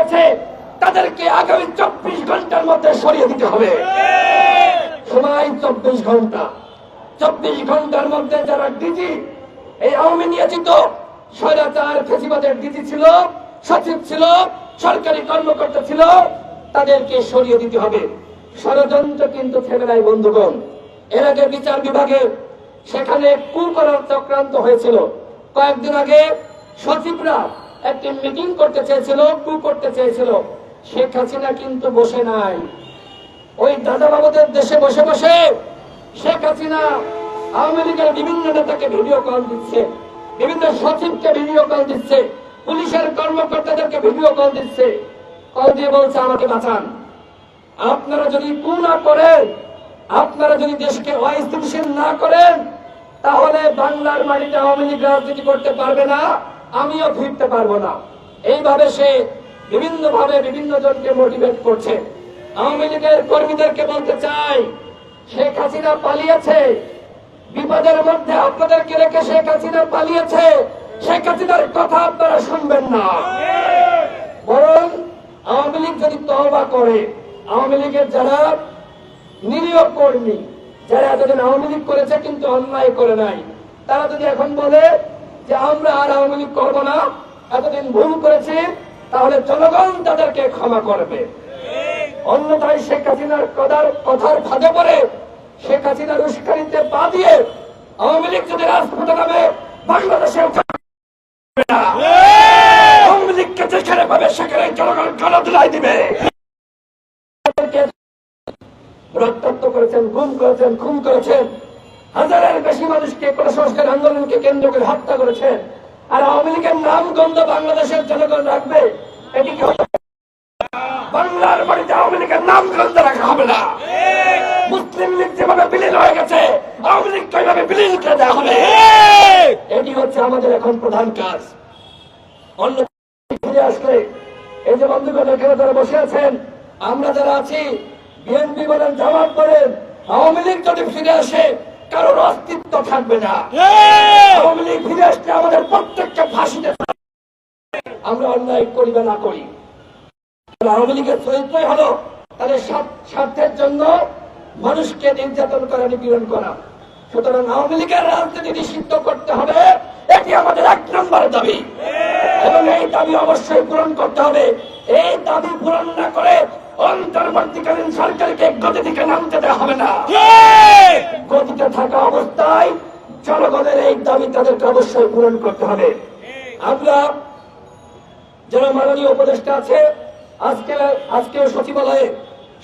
রয়েছে, তাদেরকে আগামী চব্বিশ ঘণ্টার মধ্যে সরিয়ে দিতে হবে। সময় চব্বিশ ঘণ্টা। চব্বিশ ঘণ্টার মধ্যে যারা ডিজি, এই আওয়ামী নিয়োজিত, স্বৈরাচার ডিজি ছিল, সচিব ছিল, সরকারি কর্মকর্তা ছিল, তাদেরকে সরিয়ে দিতে হবে। ষড়যন্ত্র কিন্তু নাই, বন্ধুগণ। এর আগে বিচার বিভাগে সেখানে কু করার চক্রান্ত হয়েছিল। কয়েকদিন আগে সচিবরা একটি মিটিং করতে চেয়েছিল কু করতে চেয়েছিল। শেখ হাসিনা কিন্তু বসে নাই। ওই দাদা বাবুদের দেশে বসে বসে শেখ হাসিনা আওয়ামী লীগের বিভিন্ন নেতাকে ভিডিও কল দিচ্ছে, বিভিন্ন সচিবকে ভিডিও কল দিচ্ছে, পুলিশের কর্মকর্তাদেরকে ভিডিও কল দিচ্ছে। কল দিয়ে বলছে, আমাকে বাঁচান। আপনারা যদি কু না করেন, আপনারা যদি দেশকে অস্থিতিশীল না করেন, তাহলে বাংলার মাটিতে আওয়ামী লীগ রাজনীতি করতে পারবে না। আমিও ফিরতে পারব না। এইভাবে সে বিভিন্ন ভাবে বিভিন্ন জনকে মোটিভেট করছে। আওয়ামী লীগের কর্মীদেরকে বলতে চাই, শেখ হাসিনা পালিয়েছে। বিপদের মধ্যে আপনাদেরকে রেখে শেখ হাসিনা পালিয়েছে। শেখ হাসিনার কথা আপনারা শুনবেন না। বরং আওয়ামী লীগ যদি তহবা করে, আওয়ামী লীগের যারা নিরীহ কর্মী, যারা এতদিন আওয়ামী লীগ করেছে কিন্তু অন্যায় করে নাই, তারা যদি এখন বলে যে আমরা আর আওয়ামী লীগ করব না, এতদিন ভুল করেছি, তাহলে জনগণ তাদেরকে ক্ষমা করবে। অন্যথায় শেখ হাসিনার কথার কথার ফাঁদে পড়ে শেখ হাসিনার উস্কানিতে পা দিয়ে আওয়ামী লীগ যদি রাজপথে নামে, বাংলাদেশে আওয়ামী লীগকে যেখানে পাবে, সেখানে জনগণ খেলাধুলাই দিবে। রক্তাক্ত করেছেন গুম করেছেন, খুন করেছেন। হাজারের বেশি মানুষকে সংস্কার আন্দোলনকে কেন্দ্র করে হত্যা করেছেন আর আওয়ামী লীগের নাম গন্ধ বাংলাদেশের জনগণ রাখবে এটি কি? বাংলার বাড়িতে আওয়ামী লীগের নাম গন্ধ রাখা হবে না। মুসলিম লীগ যেভাবে বিলীন হয়ে গেছে, আওয়ামী লীগ ওইভাবে বিলীন করে দেওয়া হবে। এটি হচ্ছে আমাদের এখন প্রধান কাজ। অন্য ফিরে আসলে এই যে বন্ধুগণ, এখানে তারা বসে আছেন, আমরা যারা আছি, বিএনপি বলেন, জামাত বলেন, আওয়ামী লীগ যদি ফিরে আসে কারোর অস্তিত্ব থাকবে না। আওয়ামী লীগ ফিরে আসলে আমাদের প্রত্যেককে ফাঁসিতে আমরা অন্যায় করি বা না করি। আওয়ামী লীগের চরিত্রই হলো তাদের স্বার্থের জন্য মানুষকে নির্যাতন করা নিপীড়ন করা। সুতরাং আওয়ামী লীগের রাজনীতি নিষিদ্ধ করতে হবে। এটি আমাদের এক নম্বর দাবি। এবং এই দাবি অবশ্যই পূরণ করতে হবে। এই দাবি পূরণ না করে অন্তর্বর্তীকালীন সরকারকে গতি থেকে নামতে দেওয়া হবে না। গতিতে থাকা অবস্থায় জনগণের এই দাবি তাদেরকে অবশ্যই পূরণ করতে হবে। আমরা যারা মাননীয় উপদেষ্টা আছে আজকে আজকেও সচিবালয়ে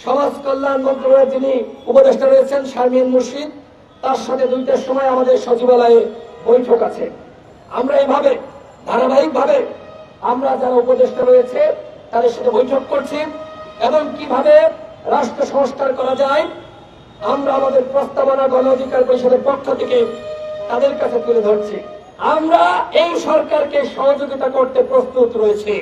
সমাজ কল্যাণ মন্ত্রণালয়ের যিনি উপদেষ্টা রয়েছেন শারমিন মুর্শিদ তার সাথে দুইটার সময় আমাদের সচিবালয়ে বৈঠক আছে। আমরা এইভাবে ধারাবাহিকভাবে আমরা যারা উপদেষ্টা রয়েছে তাদের সাথে বৈঠক করছি। এবং কীভাবে রাষ্ট্র সংস্কার করা যায়, আমরা আমাদের প্রস্তাবনা গণ অধিকার পরিষদের পক্ষ থেকে তাদের কাছে তুলে ধরছি। আমরা এই সরকারকে সহযোগিতা করতে প্রস্তুত রয়েছি।